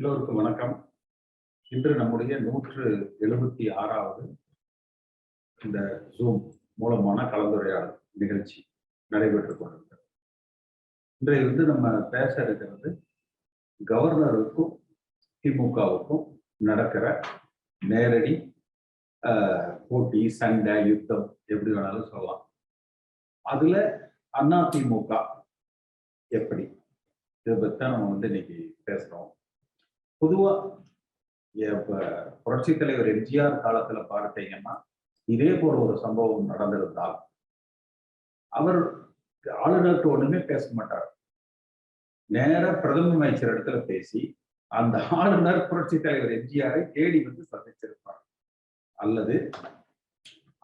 எல்லோருக்கும் வணக்கம். இன்று நம்முடைய நூற்று எழுபத்தி ஆறாவது இந்த ஜூம் மூலமான கலந்துரையாடல் நிகழ்ச்சி நடைபெற்றுக் கொண்டிருக்கிறது. இன்றைய வந்து நம்ம பேச இருக்கிறது கவர்னருக்கும் திமுகவுக்கும் நடக்கிற நேரடி போட்டி சண்டை யுத்தம் எப்படி வேணாலும் சொல்லலாம். அதுல அண்ணா திமுக எப்படி? இதை பத்தி தான் நம்ம வந்து இன்னைக்கு பேசுறோம். பொதுவா இப்ப புரட்சி தலைவர் எம்ஜிஆர் காலத்துல பார்த்தீங்கன்னா இதே போல ஒரு சம்பவம் நடந்திருந்தால் அவர் ஆளுநர்கிட்ட ஒண்ணுமே பேச மாட்டார். நேர பிரதம அமைச்சர் இடத்துல பேசி அந்த ஆளுநர் புரட்சி தலைவர் எம்ஜிஆரை தேடி வந்து சந்திச்சிருப்பார். அல்லது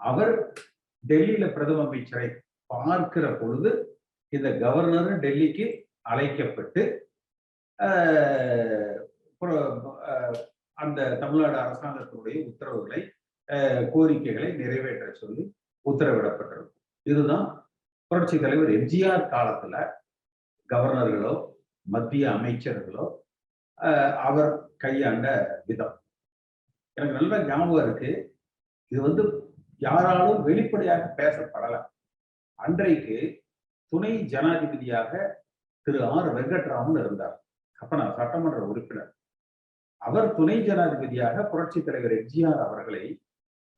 அவர் டெல்லியில பிரதம அமைச்சரை பார்க்கிற பொழுது இந்த கவர்னர் டெல்லிக்கு அழைக்கப்பட்டு அந்த தமிழ்நாடு அரசாங்கத்தினுடைய உத்தரவுகளை கோரிக்கைகளை நிறைவேற்ற சொல்லி உத்தரவிடப்பட்டிருக்கும். இதுதான் புரட்சி தலைவர் எம்ஜிஆர் காலத்துல கவர்னர்களோ மத்திய அமைச்சர்களோ அவர் கையாண்ட விதம். எனக்கு நல்ல ஞாபகம் இருக்கு. இது வந்து யாராலும் வெளிப்படையாக பேசப்படலை. அன்றைக்கு துணை ஜனாதிபதியாக திரு ஆர் வெங்கட்ராமன் இருந்தார். அப்ப நான் சட்டமன்ற உறுப்பினர். அவர் துணை ஜனாதிபதியாக புரட்சி தலைவர் எம்ஜிஆர் அவர்களை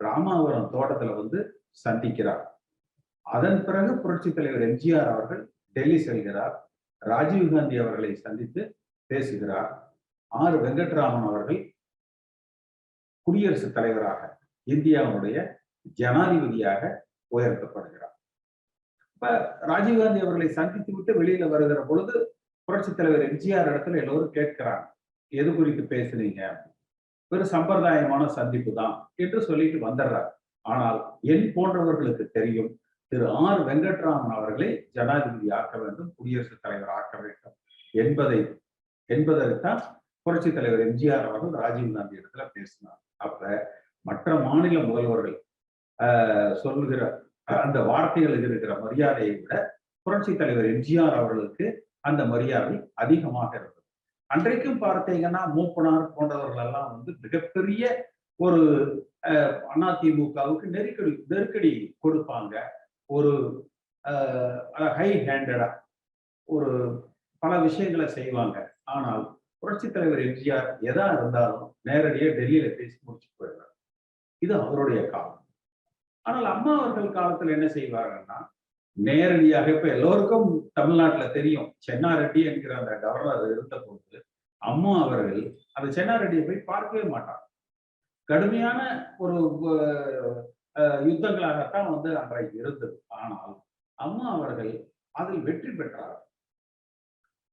ராமாவரம் தோட்டத்துல வந்து சந்திக்கிறார். அதன் பிறகு புரட்சி தலைவர் எம்ஜிஆர் அவர்கள் டெல்லி செல்கிறார். ராஜீவ்காந்தி அவர்களை சந்தித்து பேசுகிறார். ஆர் வெங்கட்ராமன் அவர்கள் குடியரசுத் தலைவராக இந்தியாவுடைய ஜனாதிபதியாக உயர்த்தப்படுகிறார். இப்ப ராஜீவ்காந்தி அவர்களை சந்தித்து விட்டு வெளியில வருகிற பொழுது புரட்சி தலைவர் எம்ஜிஆர் இடத்துல எல்லோரும் கேட்கிறாங்க. எது குறித்து பேசுனீங்க ஒரு சம்பிரதாயமான சந்திப்பு தான் என்று சொல்லிட்டு வந்துடுறார். ஆனால் என் போன்றவர்களுக்கு தெரியும் திரு ஆர் வெங்கட்ராமன் அவர்களை ஜனாதிபதி ஆக்க வேண்டும் குடியரசுத் தலைவர் ஆக்க வேண்டும் என்பதை என்பதைத்தான் புரட்சி தலைவர் எம்ஜிஆர் அவர்கள் ராஜீவ்காந்தி இடத்துல பேசினார். அப்ப மற்ற மாநில முதல்வர்கள் ஆஹ், சொல்லுகிற அந்த வார்த்தைகளுக்கு இருக்கிற மரியாதையை விட புரட்சி தலைவர் எம்ஜிஆர் அவர்களுக்கு அந்த மரியாதை அதிகமாக இருந்தது. அன்றைக்கும் பார்த்தீங்கன்னா மூப்பனார் போன்றவர்கள் எல்லாம் வந்து மிகப்பெரிய ஒரு அதிமுகவுக்கு நெருக்கடி நெருக்கடி கொடுப்பாங்க. ஒரு ஹை ஹேண்டடா ஒரு பல விஷயங்களை செய்வாங்க. ஆனால் புரட்சி தலைவர் எம்ஜிஆர் எதா இருந்தாலும் நேரடியாக டெல்லியில பேசி முடிச்சு போயிடுறார். இது அவருடைய காலம். ஆனால் அம்மா அவர்கள் காலத்துல என்ன செய்வாங்கன்னா நேரடியாக இப்ப எல்லோருக்கும் தமிழ்நாட்டுல தெரியும். சென்னாரெட்டி என்கிற அந்த கவர்னர் இருந்த போது அம்மா அவர்கள் அந்த சென்னாரெட்டியை போய் பார்க்கவே மாட்டார் கடுமையான ஒரு அஹ், யுத்தங்களாகத்தான் வந்து அன்றைக்கு இருந்தது. ஆனால் அம்மா அவர்கள் அதில் வெற்றி பெற்றார்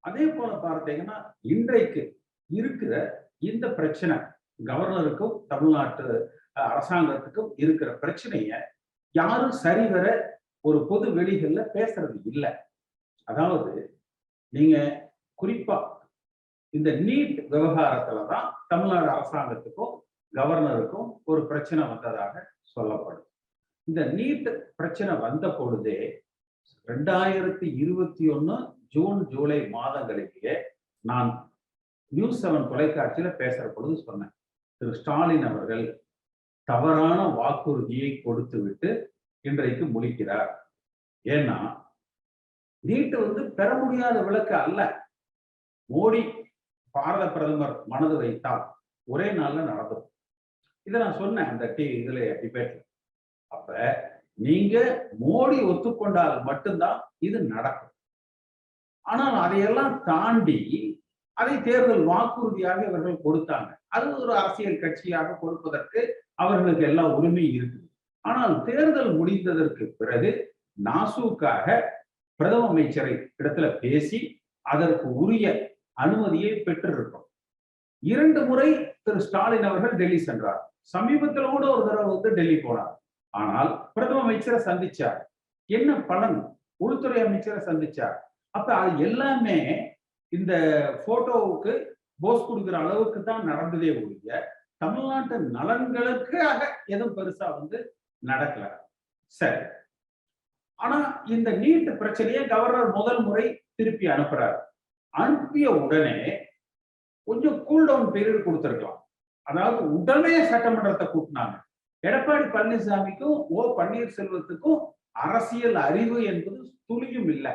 அதே போல பார்த்தீங்கன்னா இன்றைக்கு இருக்கிற இந்த பிரச்சனை கவர்னருக்கும் தமிழ்நாட்டு அஹ், அரசாங்கத்துக்கும் இருக்கிற பிரச்சனைய யாரும் சரிவர ஒரு பொது வெளிகள்ல பேசுறது இல்லை. அதாவது நீங்க குறிப்பா இந்த நீட் விவகாரத்துல தான் தமிழ்நாடு அரசாங்கத்துக்கும் கவர்னருக்கும் ஒரு பிரச்சனை வந்ததாக சொல்லப்படும். இந்த நீட் பிரச்சனை வந்த பொழுதே ரெண்டாயிரத்தி இருபத்தி ஒன்னு ஜூன் ஜூலை மாதங்களிலேயே நான் நியூஸ் செவன் தொலைக்காட்சியில பேசுற பொழுது சொன்னேன். திரு ஸ்டாலின் அவர்கள் தவறான வாக்குறுதியை கொடுத்து விட்டு இன்றைக்கு முழிக்கிறார். ஏன்னா நீட்டு வந்து பெற முடியாத விளக்கு அல்ல. மோடி பாரத பிரதமர் மனது வைத்தால் ஒரே நாள்ல நடந்தது இதை நான் சொன்னேன் அந்த டி இதுல டிபேட்ல அப்ப நீங்க மோடி ஒத்துக்கொண்டால் மட்டும்தான் இது நடக்கும். ஆனால் அதையெல்லாம் தாண்டி அதை தேர்தல் வாக்குறுதியாக இவர்கள் கொடுத்தாங்க. அது ஒரு அரசியல் கட்சியாக கொடுப்பதற்கு அவர்களுக்கு எல்லா உரிமையும் இருக்குது ஆனால் தேர்தல் முடிந்ததற்கு பிறகு நாசூக்காக பிரதம அமைச்சரை இடத்துல பேசி அதற்கு உரிய அனுமதியை பெற்றிருக்கும் இரண்டு முறை திரு ஸ்டாலின் அவர்கள் டெல்லி சென்றார். சமீபத்தில் கூட ஒரு தடவை வந்து டெல்லி போனார். ஆனால் பிரதம அமைச்சரை சந்திச்சார். என்ன பலன்? உள்துறை அமைச்சரை சந்திச்சார். அப்ப அது எல்லாமே இந்த போட்டோவுக்கு போஸ் கொடுக்கிற அளவுக்கு தான் நடந்ததே ஒழிய தமிழ்நாட்டு நலன்களுக்காக எதுவும் பெருசா வந்து நடக்கல. சரி. ஆனா இந்த நீட் பிரச்சனையை கவர்னர் முதல் முறை திருப்பி அனுப்புறாரு. அனுப்பிய உடனே கொஞ்சம் கூல் டவுன் பீரியட் கொடுத்துருக்கலாம். அதாவது உடனே சட்டமன்றத்தை கூட்டினாங்க. எடப்பாடி பழனிசாமிக்கும் ஓ பன்னீர்செல்வத்துக்கும் அரசியல் அறிவு என்பது துளியும் இல்லை.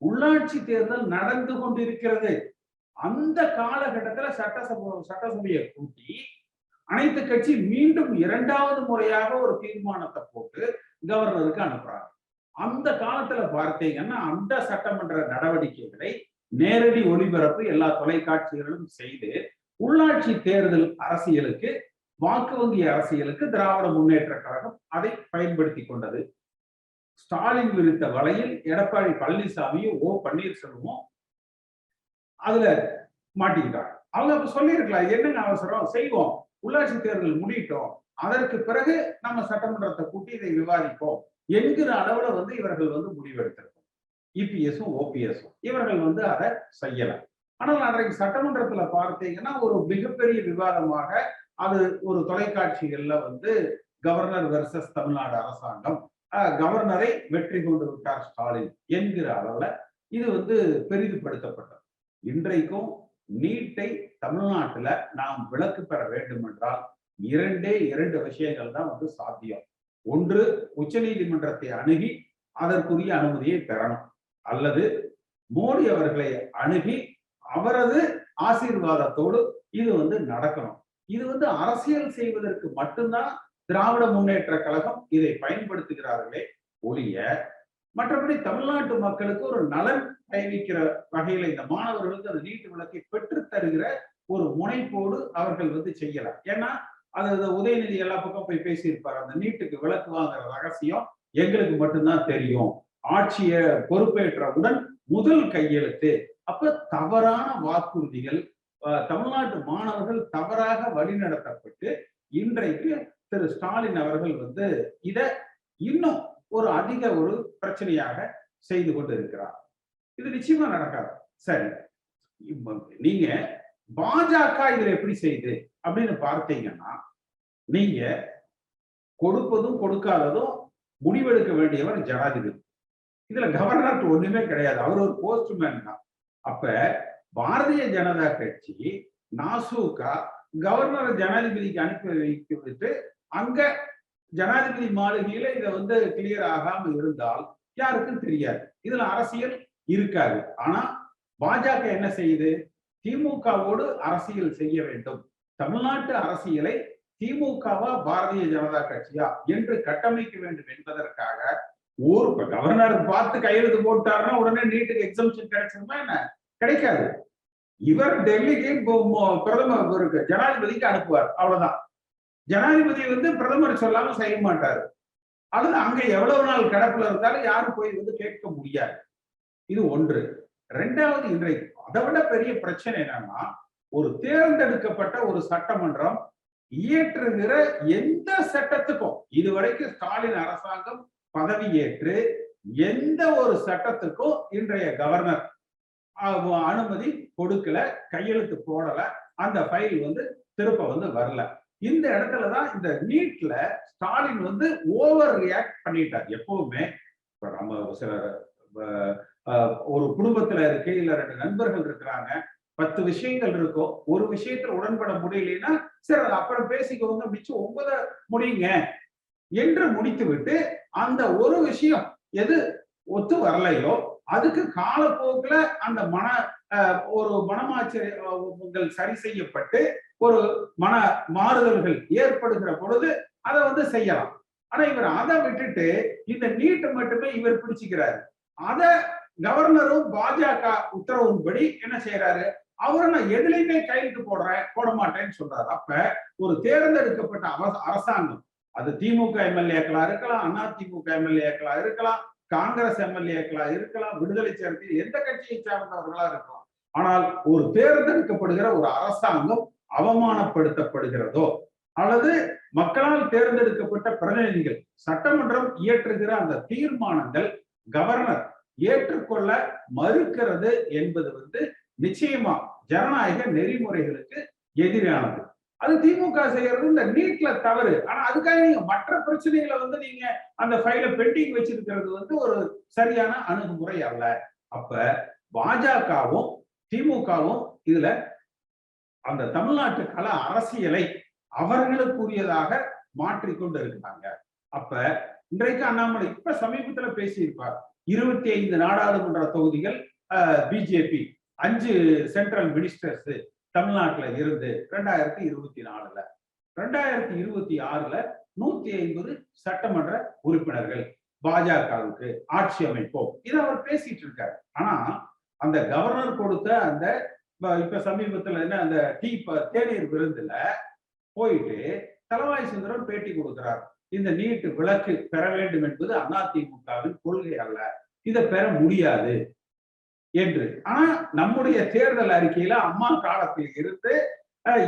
உள்ளாட்சி தேர்தல் நடந்து கொண்டிருக்கிறது. அந்த காலகட்டத்துல சட்டசபை சட்டசபையை கூட்டி அனைத்து கட்சி மீண்டும் இரண்டாவது முறையாக ஒரு தீர்மானத்தை போட்டு கவர்னருக்கு அனுப்புறாங்க. அந்த காலத்துல பார்த்தீங்கன்னா அந்த சட்டமன்ற நடவடிக்கைகளை நேரடி ஒளிபரப்பு எல்லா தொலைக்காட்சிகளும் செய்து உள்ளாட்சி தேர்தல் அரசியலுக்கு வாக்கு வங்கி அரசியலுக்கு திராவிட முன்னேற்ற கழகம் அதை பயன்படுத்தி கொண்டது. ஸ்டாலின் விரித்த வலையில் எடப்பாடி பழனிசாமியும் ஓ பன்னீர்செல்வமும் அதுல மாட்டிக்கிட்டாங்க. அவங்க அப்ப சொல்லியிருக்கலாம் என்னென்ன அவசரம்? செய்வோம். உள்ளாட்சி தேர்தல் முடியட்டும். அதற்கு பிறகு நம்ம சட்டமன்றத்தை கூட்டி இதை விவாதிப்போம் என்கிற அளவுல வந்து இவர்கள் வந்து முடிவெடுத்திருக்கோம். இபிஎஸும் ஓபிஎஸும் இவர்கள் வந்து அதை செய்யல. ஆனால் அன்றைக்கு சட்டமன்றத்துல பார்த்தீங்கன்னா ஒரு மிகப்பெரிய விவாதமாக அது ஒரு தொலைக்காட்சிகள்ல வந்து கவர்னர் வெர்சஸ் தமிழ்நாடு அரசாங்கம் கவர்னரை வெற்றி கொண்டு விட்டார் ஸ்டாலின் என்கிற அளவுல இது வந்து பெரிதுபடுத்தப்பட்டது. இன்றைக்கும் நீட்டை தமிழ்நாட்டுல நாம் விலக்கு பெற வேண்டும் என்றால் இரண்டே இரண்டு விஷயங்கள் தான் வந்து சாத்தியம். ஒன்று உச்ச நீதிமன்றத்தை அணுகி அதற்குரிய அனுமதியை பெறணும். அல்லது மோடி அவர்களை அணுகி அவரது ஆசீர்வாதத்தோடு இது வந்து நடக்கணும். இது வந்து அரசியல் செய்வதற்கு மட்டும்தான் திராவிட முன்னேற்ற கழகம் இதை பயன்படுத்துகிறார்களே ஒழிய மற்றபடி தமிழ்நாட்டு மக்களுக்கு ஒரு நலன் பயணிக்கிற வகையில இந்த மாணவர்களுக்கு அந்த நீட்டு விளக்கை பெற்று தருகிற ஒரு முனைப்போடு அவர்கள் வந்து செய்யலாம். ஏன்னா அது உதயநிதி எல்லா பக்கம் போய் பேசியிருப்பார். அந்த நீட்டுக்கு விளக்கு வாங்குற ரகசியம் எங்களுக்கு மட்டும்தான் தெரியும். ஆட்சிய பொறுப்பேற்றவுடன் முதல் கையெழுத்து. அப்ப தவறான வாக்குறுதிகள் தமிழ்நாட்டு மாணவர்கள் தவறாக வழிநடத்தப்பட்டு இன்றைக்கு திரு ஸ்டாலின் அவர்கள் வந்து இத இன்னும் ஒரு அதிக ஒரு பிரச்சனையாக செய்து கொண்டு இருக்கிறார் இது நிச்சயமா நடக்காது. சரி. நீங்க பாஜக இதுல எப்படி செய்யுது அப்படின்னு பார்த்தீங்கன்னா நீங்க கொடுப்பதும் கொடுக்காததும் முடிவெடுக்க வேண்டியவர் ஜனாதிபதி. இதுல கவர்னர் ஒண்ணுமே கிடையாது. அவர் ஒரு போஸ்ட்மேன் தான். அப்ப பாரதிய ஜனதா கட்சி நாசூக்கா கவர்னர் ஜனாதிபதிக்கு அனுப்பி வைத்து அங்க ஜனாதிபதி மாளிகையில இதை வந்து கிளியர் ஆகாம இருந்தால் யாருக்கும் தெரியாது. இதுல அரசியல் இருக்காது. ஆனா பாஜக என்ன செய்யுது? திமுகவோடு அரசியல் செய்ய வேண்டும். தமிழ்நாட்டு அரசியலை திமுகவா பாரதிய ஜனதா கட்சியா என்று கட்டமைக்க வேண்டும் என்பதற்காக ஊர் கவர்னர் பார்த்து கையெழுத்து போட்டாருன்னா உடனே நீட்டுக்கு எக்ஸம்ஷன் கிடைச்சிருமா என்ன? கிடைக்காது. இவர் டெல்லிக்கு பிரதமர் ஜனாதிபதிக்கு அனுப்புவார். அவ்வளவுதான். ஜனாதிபதி வந்து பிரதமர் சொல்லாம செய்ய மாட்டார். அல்லது அங்க எவ்வளவு நாள் கடப்புல இருந்தாலும் யாரும் போய் வந்து கேட்க முடியாது. இது ஒன்று. ரெண்டாவது இன்றைக்கு அதை விட பெரிய பிரச்சனை என்னன்னா ஒரு தேர்ந்தெடுக்கப்பட்ட ஒரு சட்டமன்றம் இயற்றுகிற எந்த சட்டத்துக்கும் இதுவரைக்கும் ஸ்டாலின் அரசாங்கம் பதவி ஏற்று எந்த ஒரு சட்டத்துக்கும் இன்றைய கவர்னர் அனுமதி கொடுக்கல கையெழுத்து போடல அந்த ஃபைல் வந்து திருப்ப வந்து வரல. இந்த இடத்துல தான் இந்த நீட்ல ஸ்டாலின் வந்து ஓவர் ரியாக்ட் பண்ணிட்டார் எப்பவுமே. நம்ம சில ஒரு குடும்பத்துல இருக்கு இல்ல ரெண்டு நண்பர்கள் இருக்கிறாங்க பத்து விஷயங்கள் இருக்கும் ஒரு விஷயத்துல உடன்பட முடியலன்னா சரி அது அப்புறம் பேசிக்கோங்க மிச்சம் ஒன்பத முடியுங்க என்று முடித்து விட்டு அந்த ஒரு விஷயம் எது ஒத்து வரலையோ அதுக்கு காலப்போக்குல அந்த மன ஒரு மனமாச்சரியங்கள் சரி செய்யப்பட்டு ஒரு மன மாறுதல்கள் ஏற்படுகிற பொழுது அதை வந்து செய்யலாம். ஆனா இவர் அதை விட்டுட்டு இந்த நீட்டை மட்டுமே இவர் பிடிச்சுக்கிறாரு. அத கவர்னரும் பாஜக உத்தரவின்படி என்ன செய்யறாரு அவரை நான் எதுலையுமே கையெழுத்து போடுறேன் போட மாட்டேன்னு சொல்றாரு. அப்ப ஒரு தேர்ந்தெடுக்கப்பட்ட அரசாங்கம் அது திமுக எம்எல்ஏக்களா இருக்கலாம் அதிமுக எம்எல்ஏக்களா இருக்கலாம் காங்கிரஸ் எம்எல்ஏக்களா இருக்கலாம் விடுதலை சேர்த்து எந்த கட்சியை சார்ந்தவர்களா இருக்கலாம். ஆனால் ஒரு தேர்ந்தெடுக்கப்படுகிற ஒரு அரசாங்கம் அவமானப்படுத்தப்படுகிறதோ அல்லது மக்களால் தேர்ந்தெடுக்கப்பட்ட பிரதிநிதிகள் சட்டமன்றம் இயற்றுகிற அந்த தீர்மானங்கள் கவர்னர் ஏற்றுக்கொள்ள மறுக்கிறது என்பது வந்து நிச்சயமா ஜனநாயக நெறிமுறைகளுக்கு எதிரானது. அது திமுக செய்யறது இந்த நீட்ல தவறு. ஆனா அதுக்காக நீங்க மற்ற பிரச்சனைகளை வந்து நீங்க அந்த ஃபைல பெண்டிங் வச்சிருக்கிறது வந்து ஒரு சரியான அணுகுமுறை அல்ல. அப்ப பாஜகவும் திமுகவும் இதுல அந்த தமிழ்நாட்டு கல அரசியலை அவர்களுக்குரியதாக மாற்றிக்கொண்டு இருக்கிறாங்க அப்ப இன்றைக்கு அண்ணாமலை இப்ப சமீபத்துல பேசியிருப்பார். இருபத்தி ஐந்து நாடாளுமன்ற தொகுதிகள் பிஜேபி அஞ்சு சென்ட்ரல் மினிஸ்டர்ஸ் தமிழ்நாட்டுல இருந்து ரெண்டாயிரத்தி இருபத்தி நாலுல. ரெண்டாயிரத்தி இருபத்தி ஆறுல நூத்தி ஐம்பது சட்டமன்ற உறுப்பினர்கள் பாஜகவுக்கு ஆட்சி அமைப்போம். இதை அவர் பேசிட்டு இருக்காரு. ஆனா அந்த கவர்னர் கொடுத்த அந்த இப்ப சமீபத்துல என்ன அந்த டீ தேநீர் விருந்துல போயிட்டு தலவாய் சுந்தரம் பேட்டி கொடுக்கிறார். இந்த நீட்டு விளக்கு பெற வேண்டும் என்பது அதிமுகவின் கொள்கை அல்ல. இதை பெற முடியாது என்று. ஆனா நம்முடைய தேர்தல் அறிக்கையில அம்மா காலத்தில் இருந்து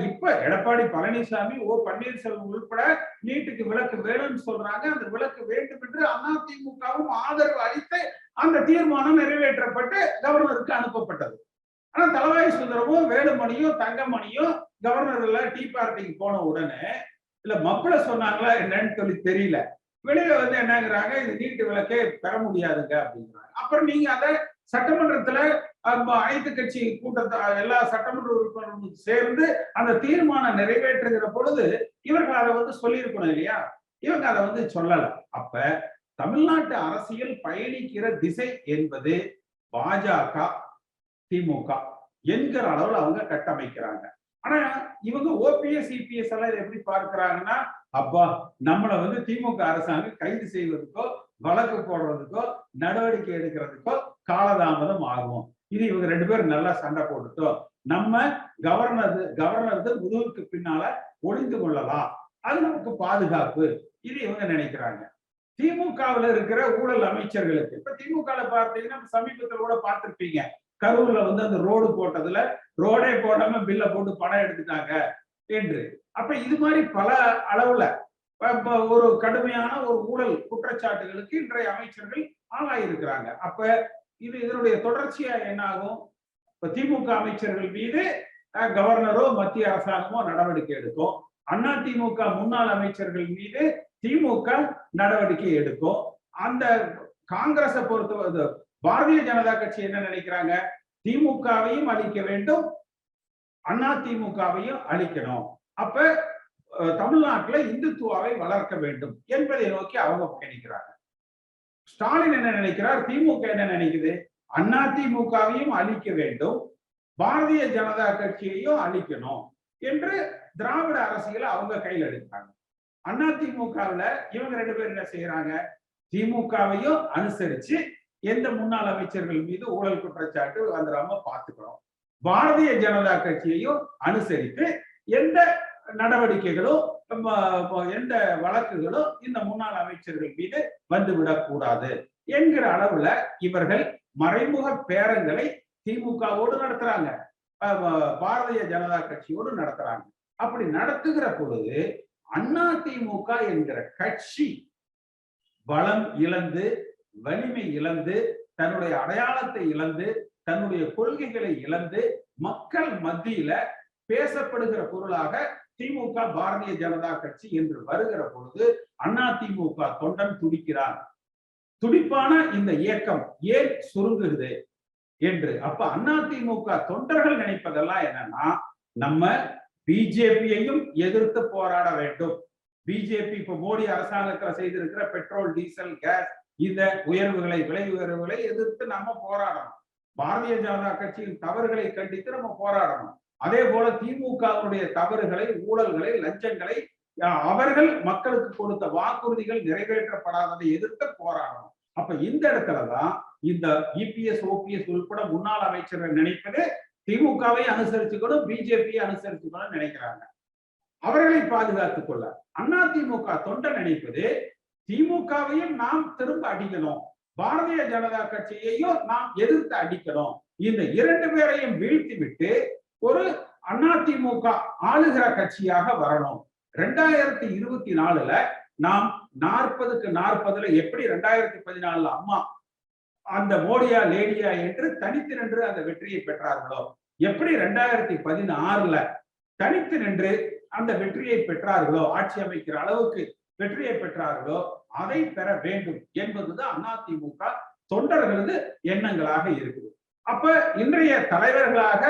இப்ப எடப்பாடி பழனிசாமி ஓ பன்னீர்செல்வம் உள்பட நீட்டுக்கு விளக்கு வேணும்னு சொல்றாங்க. அந்த விளக்கு வேண்டும் என்று அதிமுகவும் ஆதரவு அளித்து அந்த தீர்மானம் நிறைவேற்றப்பட்டு கவர்னருக்கு அனுப்பப்பட்டது. ஆனா தலவாய் சுந்தரமும் வேலுமணியும் தங்கமணியும் கவர்னர் டீ பார்ட்டிக்கு போன உடனே இல்ல மக்களை சொன்னாங்களா என்னன்னு சொல்லி தெரியல. வெளியில வந்து என்னங்கிறாங்க இது நீட்டு விளக்கே பெற முடியாதுங்க அப்படிங்கிறாங்க. அப்புறம் நீங்க அதை சட்டமன்றத்துல அனைத்து கட்சி கூட்டத்தை எல்லா சட்டமன்ற உறுப்பினர்களும் சேர்ந்து அந்த தீர்மானம் நிறைவேற்றுகிற பொழுது இவர்கள் அதை வந்து சொல்லியிருக்கணும் இல்லையா? இவங்க அதை வந்து சொல்லல. அப்ப தமிழ்நாட்டு அரசியல் பயணிக்கிற திசை என்பது பாஜக திமுக என்கிற அளவுல அவங்க கட்டமைக்கிறாங்க. ஆனா இவங்க ஓபிஎஸ் இபிஎஸ் எல்லாம் எப்படி பார்க்கிறாங்கன்னா அப்பா நம்மளை வந்து திமுக அரசாங்கம் கைது செய்வதற்கோ வழக்கு போடுறதுக்கோ நடவடிக்கை எடுக்கிறதுக்கோ காலதாமதம் ஆகும். இது இவங்க ரெண்டு பேரும் நல்லா சண்டை போட்டுட்டோம். நம்ம கவர்னர் கவர்னருக்கு முதுகுக்கு பின்னால ஒளிந்து கொள்ளலாம். அது நமக்கு பாதுகாப்பு. இது இவங்க நினைக்கிறாங்க. திமுகவில் இருக்கிற ஊழல் அமைச்சர்களுக்கு இப்ப திமுக பார்த்தீங்கன்னா சமீபத்தில் கூட பார்த்திருப்பீங்க. கரூர்ல வந்து அந்த ரோடு போட்டதுல ரோடே போடாம பில்ல போட்டு பணம் எடுத்துட்டாங்க என்று. அப்ப இது மாதிரி பல அளவுல ஒரு கடுமையான ஒரு ஊழல் குற்றச்சாட்டுகளுக்கு இன்றைய அமைச்சர்கள் ஆளாயிருக்கிறாங்க. அப்ப இது இதனுடைய தொடர்ச்சியா என்ன ஆகும் இப்ப திமுக அமைச்சர்கள் மீது கவர்னரோ மத்திய அரசாங்கமோ நடவடிக்கை எடுக்கும். அண்ணா திமுக முன்னாள் அமைச்சர்கள் மீது திமுக நடவடிக்கை எடுக்கும். அந்த காங்கிரஸை பொறுத்த பாரதிய ஜனதா கட்சி என்ன நினைக்கிறாங்க? திமுகவையும் அழிக்க வேண்டும். அண்ணா திமுகவையும் அழிக்கணும். அப்ப தமிழ்நாட்டுல இந்துத்துவாவை வளர்க்க வேண்டும் என்பதை நோக்கி அவங்க பயணிக்கிறாங்க. ஸ்டாலின் என்ன நினைக்கிறார்? திமுக என்ன நினைக்குது? அண்ணா திமுகவையும் அழிக்க வேண்டும். பாரதிய ஜனதா கட்சியையும் அழிக்கணும் என்று திராவிட அரசியலை அவங்க கையில் எடுக்கிறாங்க. அண்ணா திமுகவுல இவங்க ரெண்டு பேரும் என்ன செய்யறாங்க? திமுகவையும் அனுசரிச்சு எந்த முன்னாள் அமைச்சர்கள் மீது ஊழல் குற்றச்சாட்டு வந்துடாம பார்த்துக்கிறோம் பாரதிய ஜனதா கட்சியையும் அனுசரித்து எந்த நடவடிக்கைகளும் எந்த வழக்குகளோ இந்த முன்னாள் அமைச்சர்கள் மீது வந்துவிடக் கூடாது என்கிற அளவுல இவர்கள் மறைமுக பேரங்களை திமுகவோடு நடத்துறாங்க. பாரதிய ஜனதா கட்சியோடு நடத்துறாங்க. அப்படி நடத்துகிற பொழுது அண்ணா திமுக என்கிற கட்சி பலம் இழந்து வலிமை இழந்து தன்னுடைய அடையாளத்தை இழந்து தன்னுடைய கொள்கைகளை இழந்து மக்கள் மத்தியில பேசப்படுகிற பொருளாக திமுக பாரதிய ஜனதா கட்சி என்று வருகிற பொழுது அண்ணா திமுக தொண்டன் துடிக்கிறார் துடிப்பான இந்த இயக்கம் ஏன் சுருங்குகிறது என்று. அப்ப அண்ணா திமுக தொண்டர்கள் நினைப்பதெல்லாம் என்னன்னா நம்ம பிஜேபியையும் எதிர்த்து போராட வேண்டும். பிஜேபி இப்ப மோடி அரசாங்கத்துல செய்திருக்கிற பெட்ரோல் டீசல் கேஸ் இந்த உயர்வுகளை விலை உயர்வுகளை எதிர்த்து நம்ம போராடணும். பாரதிய ஜனதா கட்சியின் தவறுகளை கண்டித்து நம்ம போராடணும். அதே போல திமுகவுடைய தவறுகளை ஊழல்களை லஞ்சங்களை அவர்கள் மக்களுக்கு கொடுத்த வாக்குறுதிகள் நிறைவேற்றப்படாததை எதிர்த்து போராடணும். அப்ப இந்த இடத்துலதான் இந்த இபிஎஸ் ஓபிஎஸ் உள்பட முன்னாள் அமைச்சர்கள் நினைப்பது திமுகவை அனுசரிச்சுக்கணும் பிஜேபியை அனுசரிச்சுக்கணும் நினைக்கிறாங்க. அவர்களை பாதுகாத்துக் கொள்ள அண்ணா திமுக தொண்டை நினைப்பது திமுகவையும் நாம் திரும்ப அடிக்கணும். பாரதிய ஜனதா கட்சியையும் நாம் எதிர்த்து அடிக்கணும். இந்த இரண்டு பேரையும் வீழ்த்தி விட்டு ஒரு அதிமுக ஆளுகிற கட்சியாக வரணும். ரெண்டாயிரத்தி இருபத்தி நாலுல நாம் நாற்பதுக்கு நாற்பதுல எப்படி ரெண்டாயிரத்தி பதினாலுல அம்மா அந்த மோடியா லேடியா என்று தனித்து நின்று அந்த வெற்றியை பெற்றார்களோ? எப்படி ரெண்டாயிரத்தி பதினாறுல தனித்து நின்று அந்த வெற்றியை பெற்றார்களோ? ஆட்சி அமைக்கிற அளவுக்கு வெற்றியை பெற்றார்களோ அதை பெற வேண்டும் என்பதுதான் அதிமுக தொண்டர்களது எண்ணங்களாக இருக்குது. அப்ப இன்றைய தலைவர்களாக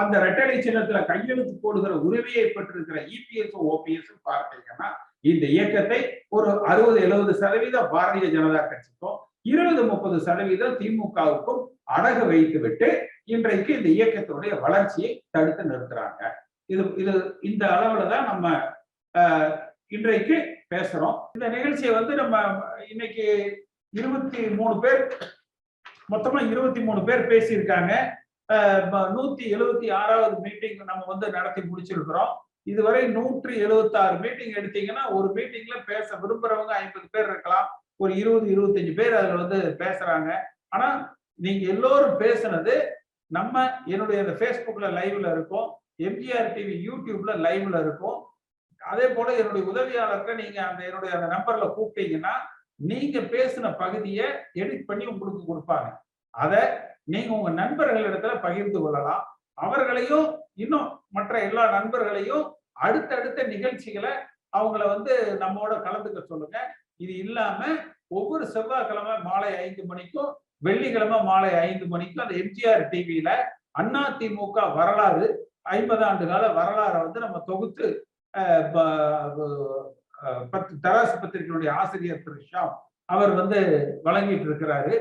அந்த ரெட்டலை சின்னத்துல கையெழுத்து போடுகிற உரிமையை பெற்றிருக்கிற இபிஎஸ் ஓபிஎஸ் பார்த்தீங்கன்னா இந்த இயக்கத்தை ஒரு அறுபது எழுபது சதவீதம் பாரதிய ஜனதா கட்சிக்கும் இருபது முப்பது சதவீதம் திமுகவுக்கும் அடகு வைத்துவிட்டு இன்றைக்கு இந்த இயக்கத்தினுடைய வளர்ச்சியை தடுத்து நிறுத்துறாங்க. இது இது இந்த அளவுல தான் நம்ம இன்றைக்கு பேசுறோம். இந்த நிகழ்ச்சியை வந்து நம்ம இன்னைக்கு இருபத்தி மூணு பேர் மொத்தமா இருபத்தி மூணு பேர் பேசியிருக்காங்க. நூத்தி எழுபத்தி ஆறாவது மீட்டிங் நம்ம வந்து நடத்தி முடிச்சிருக்கிறோம். இதுவரை நூற்றி எழுபத்தி ஆறு மீட்டிங் எடுத்தீங்கன்னா ஒரு மீட்டிங்ல பேச விரும்புறவங்க ஐம்பது பேர் இருக்கலாம். ஒரு இருபது இருபத்தஞ்சு பேர் அதுல வந்து பேசுறாங்க. ஆனா நீங்க எல்லோரும் பேசுனது நம்ம என்னுடைய அந்த ஃபேஸ்புக்ல லைவ்ல இருக்கும். எம்ஜிஆர் டிவி யூடியூப்ல லைவ்ல இருக்கும். அதே போல என்னுடைய உதவியாளர்கிட்ட நீங்க அந்த என்னுடைய அந்த நம்பர்ல கூப்பிட்டீங்கன்னா நீங்க பேசின பகுதியை எடிட் பண்ணி உங்களுக்கு கொடுப்பாங்க. அதை நீங்க உங்க நண்பர்களிடத்துல பகிர்ந்து கொள்ளலாம். அவர்களையும் இன்னும் மற்ற எல்லா நண்பர்களையும் அடுத்தடுத்த நிகழ்ச்சிகளை அவங்கள வந்து நம்மோட கலந்துக்க சொல்லுங்க. இது இல்லாம ஒவ்வொரு செவ்வாய்க்கிழமை மாலை ஐந்து மணிக்கும் வெள்ளிக்கிழமை மாலை ஐந்து மணிக்கும் அந்த எம்ஜிஆர் டிவியில அண்ணா திமுக வரலாறு ஐம்பது ஆண்டு கால வரலாறை வந்து நம்ம தொகுத்து தராசு பத்திரிகையுடைய ஆசிரியர் திரு ஷாம் அவர் வந்து வழங்கிட்டு இருக்கிறாரு.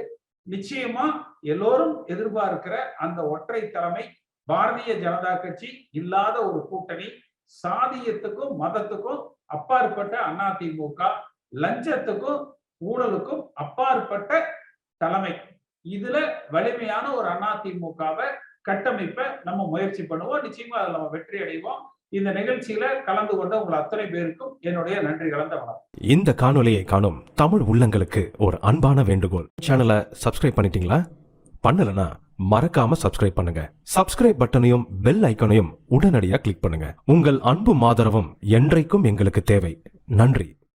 நிச்சயமா எல்லோரும் எதிர்பார்க்கிற அந்த ஒற்றை தலைமை பாரதிய ஜனதா கட்சி இல்லாத ஒரு கூட்டணி சாதியத்துக்கும் மதத்துக்கும் அப்பாற்பட்ட அதிமுக லஞ்சத்துக்கும் ஊழலுக்கும் அப்பாற்பட்ட தலைமை. இதுல வலிமையான ஒரு அதிமுகவை கட்டமைப்ப நம்ம முயற்சி பண்ணுவோம். நிச்சயமா அதுல நம்ம வெற்றி அடைவோம். இந்த நிகழ்ச்சியில கலந்து கொண்ட உங்கள் அத்தனை பேருக்கும் என்னுடைய நன்றி கலந்த வணக்கம். இந்த காணொலியை காணும் தமிழ் உள்ளங்களுக்கு ஒரு அன்பான வேண்டுகோள். சேனலை சப்ஸ்கிரைப் பண்ணிட்டீங்களா? பண்ணலனா மறக்காம சப்ஸ்கிரைப் பண்ணுங்க. சப்ஸ்கிரைப் பட்டனையும் பெல் ஐக்கனையும் உடனடியாக கிளிக் பண்ணுங்க. உங்கள் அன்பும் ஆதரவும் என்றைக்கும் எங்களுக்கு தேவை. நன்றி.